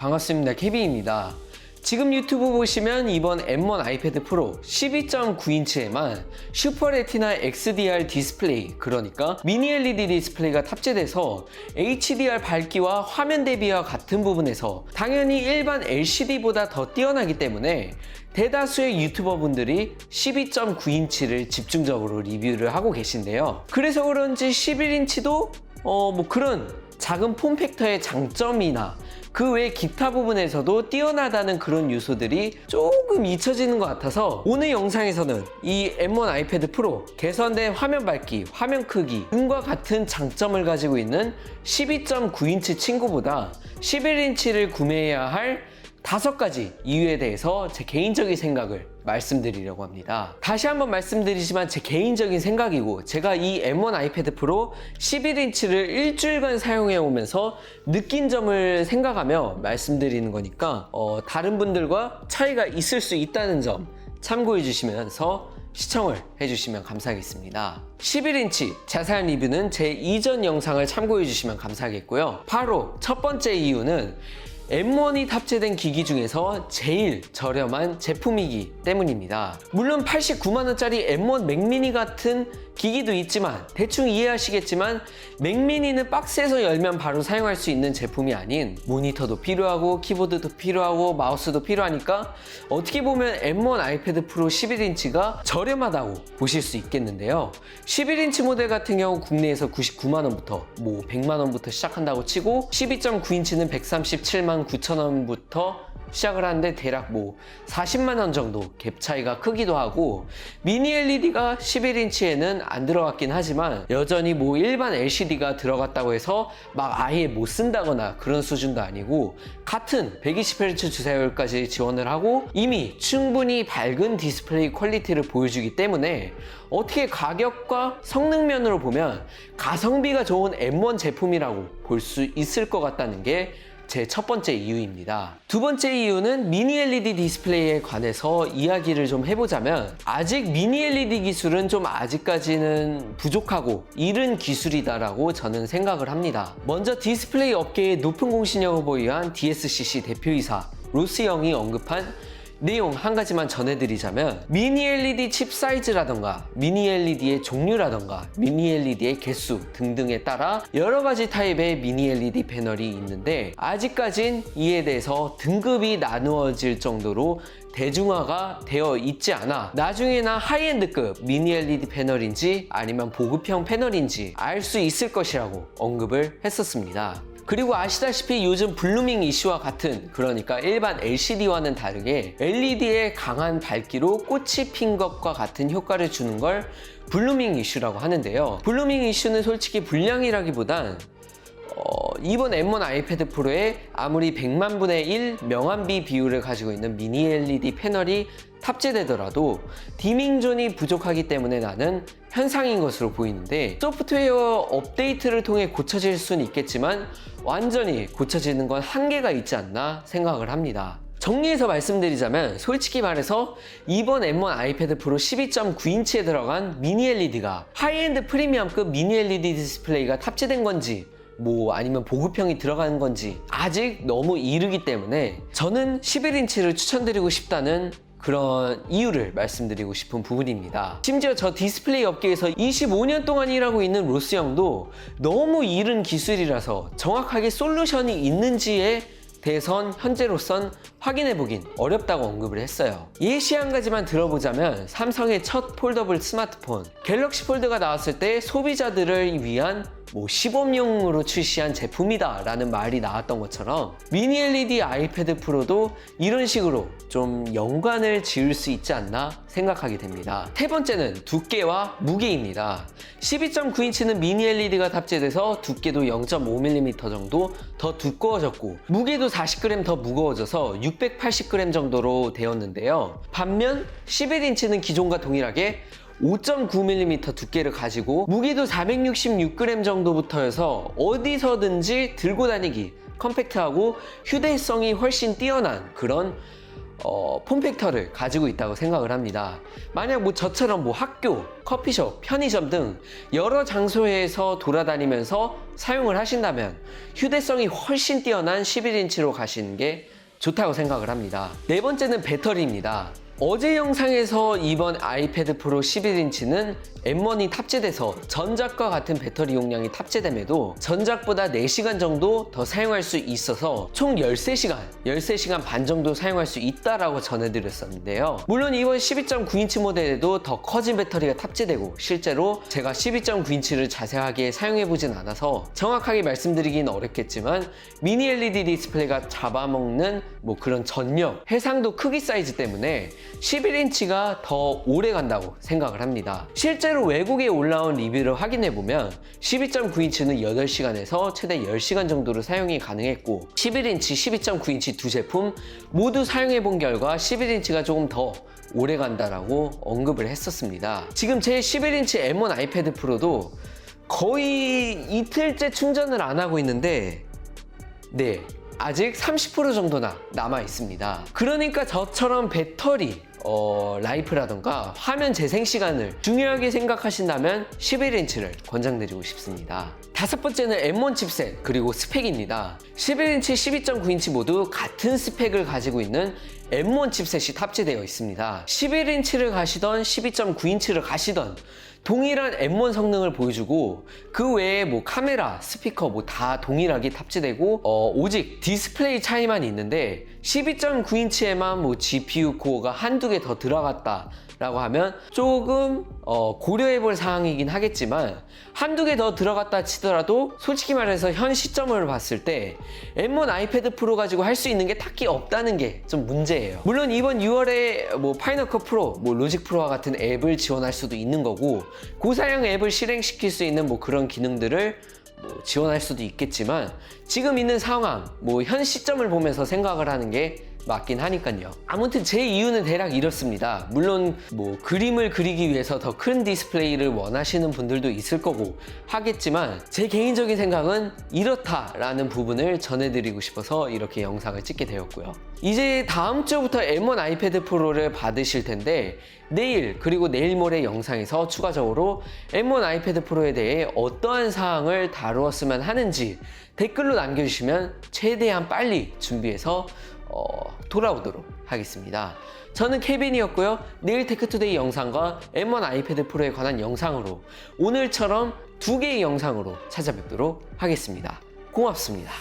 반갑습니다. 케빈입니다. 지금 유튜브 보시면 이번 M1 아이패드 프로 12.9인치에만 슈퍼 레티나 XDR 디스플레이 그러니까 미니 LED 디스플레이가 탑재돼서 HDR 밝기와 화면 대비와 같은 부분에서 당연히 일반 LCD보다 더 뛰어나기 때문에 대다수의 유튜버 분들이 12.9인치를 집중적으로 리뷰를 하고 계신데요. 그래서 그런지 11인치도 어 뭐 그런 작은 폼 팩터의 장점이나 그 외 기타 부분에서도 뛰어나다는 그런 요소들이 조금 잊혀지는 것 같아서 오늘 영상에서는 이 M1 아이패드 프로 개선된 화면 밝기, 화면 크기 등과 같은 장점을 가지고 있는 12.9인치 친구보다 11인치를 구매해야 할 다섯 가지 이유에 대해서 제 개인적인 생각을 말씀드리려고 합니다. 다시 한번 말씀드리지만 제 개인적인 생각이고 제가 이 M1 아이패드 프로 11인치를 일주일간 사용해 오면서 느낀 점을 생각하며 말씀드리는 거니까 어, 다른 분들과 차이가 있을 수 있다는 점 참고해 주시면서 시청을 해주시면 감사하겠습니다. 11인치 자세한 리뷰는 제 이전 영상을 참고해 주시면 감사하겠고요. 바로 첫 번째 이유는 M1이 탑재된 기기 중에서 제일 저렴한 제품이기 때문입니다. 물론 89만원짜리 M1 맥미니 같은 기기도 있지만 대충 이해하시겠지만 맥미니는 박스에서 열면 바로 사용할 수 있는 제품이 아닌 모니터도 필요하고 키보드도 필요하고 마우스도 필요하니까 어떻게 보면 M1 아이패드 프로 11인치가 저렴하다고 보실 수 있겠는데요. 11인치 모델 같은 경우 국내에서 99만원부터 뭐 100만원부터 시작한다고 치고 12.9인치는 137만 9천원부터 시작을 하는데 대략 뭐 40만 원 정도 갭 차이가 크기도 하고 미니 LED가 11인치에는 안 들어갔긴 하지만 여전히 뭐 일반 LCD가 들어갔다고 해서 막 아예 못 쓴다거나 그런 수준도 아니고 같은 120Hz 주사율까지 지원을 하고 이미 충분히 밝은 디스플레이 퀄리티를 보여주기 때문에 어떻게 가격과 성능면으로 보면 가성비가 좋은 M1 제품이라고 볼 수 있을 것 같다는 게 제 첫 번째 이유입니다. 두 번째 이유는 미니 LED 디스플레이에 관해서 이야기를 좀 해보자면 아직 미니 LED 기술은 좀 아직까지는 부족하고 이른 기술이다라고 저는 생각을 합니다. 먼저 디스플레이 업계의 높은 공신력을 보유한 DSCC 대표이사 로스 영이 언급한 내용 한 가지만 전해드리자면 미니 LED 칩 사이즈라던가 미니 LED의 종류라던가 미니 LED의 개수 등등에 따라 여러 가지 타입의 미니 LED 패널이 있는데 아직까진 이에 대해서 등급이 나누어질 정도로 대중화가 되어 있지 않아 나중에나 하이엔드급 미니 LED 패널인지 아니면 보급형 패널인지 알 수 있을 것이라고 언급을 했었습니다. 그리고 아시다시피 요즘 블루밍 이슈와 같은 그러니까 일반 LCD와는 다르게 LED의 강한 밝기로 꽃이 핀 것과 같은 효과를 주는 걸 블루밍 이슈라고 하는데요. 블루밍 이슈는 솔직히 불량이라기보단 어, 이번 M1 아이패드 프로에 아무리 100만 분의 1 명암비 비율을 가지고 있는 미니 LED 패널이 탑재되더라도 디밍존이 부족하기 때문에 나는 현상인 것으로 보이는데 소프트웨어 업데이트를 통해 고쳐질 수는 있겠지만 완전히 고쳐지는 건 한계가 있지 않나 생각을 합니다. 정리해서 말씀드리자면 솔직히 말해서 이번 M1 아이패드 프로 12.9인치에 들어간 미니 LED가 하이엔드 프리미엄급 미니 LED 디스플레이가 탑재된 건지 뭐 아니면 보급형이 들어가는 건지 아직 너무 이르기 때문에 저는 11인치를 추천드리고 싶다는 그런 이유를 말씀드리고 싶은 부분입니다. 심지어 저 디스플레이 업계에서 25년 동안 일하고 있는 로스 형도 너무 이른 기술이라서 정확하게 솔루션이 있는지에 대선 현재로선 확인해보긴 어렵다고 언급을 했어요. 예시 한 가지만 들어보자면 삼성의 첫 폴더블 스마트폰 갤럭시 폴드가 나왔을 때 소비자들을 위한 뭐 시범용으로 출시한 제품이다 라는 말이 나왔던 것처럼 미니 LED 아이패드 프로도 이런 식으로 좀 연관을 지을 수 있지 않나 생각하게 됩니다. 세 번째는 두께와 무게입니다. 12.9인치는 미니 LED가 탑재돼서 두께도 0.5mm 정도 더 두꺼워졌고 무게도 40g 더 무거워져서 680g 정도로 되었는데요. 반면 11인치는 기존과 동일하게 5.9mm 두께를 가지고 무게도 466g 정도부터여서 어디서든지 들고 다니기 컴팩트하고 휴대성이 훨씬 뛰어난 그런 어, 폼팩터를 가지고 있다고 생각을 합니다. 만약 뭐 저처럼 뭐 학교, 커피숍, 편의점 등 여러 장소에서 돌아다니면서 사용을 하신다면 휴대성이 훨씬 뛰어난 11인치로 가시는 게 좋다고 생각을 합니다. 네 번째는 배터리입니다. 어제 영상에서 이번 아이패드 프로 11인치는 M1이 탑재돼서 전작과 같은 배터리 용량이 탑재됨에도 전작보다 4시간 정도 더 사용할 수 있어서 총 13시간, 13시간 반 정도 사용할 수 있다라고 전해드렸었는데요. 물론 이번 12.9인치 모델에도 더 커진 배터리가 탑재되고 실제로 제가 12.9인치를 자세하게 사용해보진 않아서 정확하게 말씀드리긴 어렵겠지만 미니 LED 디스플레이가 잡아먹는 뭐 그런 전력, 해상도 크기 사이즈 때문에 11인치가 더 오래 간다고 생각을 합니다. 실제로 외국에 올라온 리뷰를 확인해 보면 12.9인치는 8시간에서 최대 10시간 정도로 사용이 가능했고 11인치, 12.9인치 두 제품 모두 사용해 본 결과 11인치가 조금 더 오래 간다라고 언급을 했었습니다. 지금 제 11인치 M1 아이패드 프로도 거의 이틀째 충전을 안 하고 있는데 네, 아직 30% 정도나 남아 있습니다. 그러니까 저처럼 배터리, 어, 라이프라던가 화면 재생 시간을 중요하게 생각하신다면 11인치를 권장드리고 싶습니다. 다섯 번째는 M1 칩셋 그리고 스펙입니다. 11인치, 12.9인치 모두 같은 스펙을 가지고 있는 M1 칩셋이 탑재되어 있습니다. 11인치를 가시던 12.9인치를 가시던 동일한 M1 성능을 보여주고 그 외에 뭐 카메라, 스피커 뭐 다 동일하게 탑재되고 어, 오직 디스플레이 차이만 있는데 12.9인치에만 뭐 GPU 코어가 한두 개 더 들어갔다 라고 하면 조금 어, 고려해 볼 사항이긴 하겠지만 한두 개 더 들어갔다 치더라도 솔직히 말해서 현 시점을 봤을 때 M1 아이패드 프로 가지고 할 수 있는 게 딱히 없다는 게 좀 문제예요. 물론 이번 6월에 뭐 파이널 컷 프로, 뭐 로직 프로와 같은 앱을 지원할 수도 있는 거고 고사양 앱을 실행시킬 수 있는 뭐 그런 기능들을 뭐 지원할 수도 있겠지만 지금 있는 상황, 뭐 현 시점을 보면서 생각을 하는 게 맞긴 하니까요. 아무튼 제 이유는 대략 이렇습니다. 물론 뭐 그림을 그리기 위해서 더 큰 디스플레이를 원하시는 분들도 있을 거고 하겠지만 제 개인적인 생각은 이렇다라는 부분을 전해드리고 싶어서 이렇게 영상을 찍게 되었고요. 이제 다음 주부터 M1 아이패드 프로를 받으실 텐데 내일 그리고 내일 모레 영상에서 추가적으로 M1 아이패드 프로에 대해 어떠한 사항을 다루었으면 하는지 댓글로 남겨주시면 최대한 빨리 준비해서 어, 돌아오도록 하겠습니다. 저는 케빈이었고요. 내일 테크투데이 영상과 M1 아이패드 프로에 관한 영상으로 오늘처럼 두 개의 영상으로 찾아뵙도록 하겠습니다. 고맙습니다.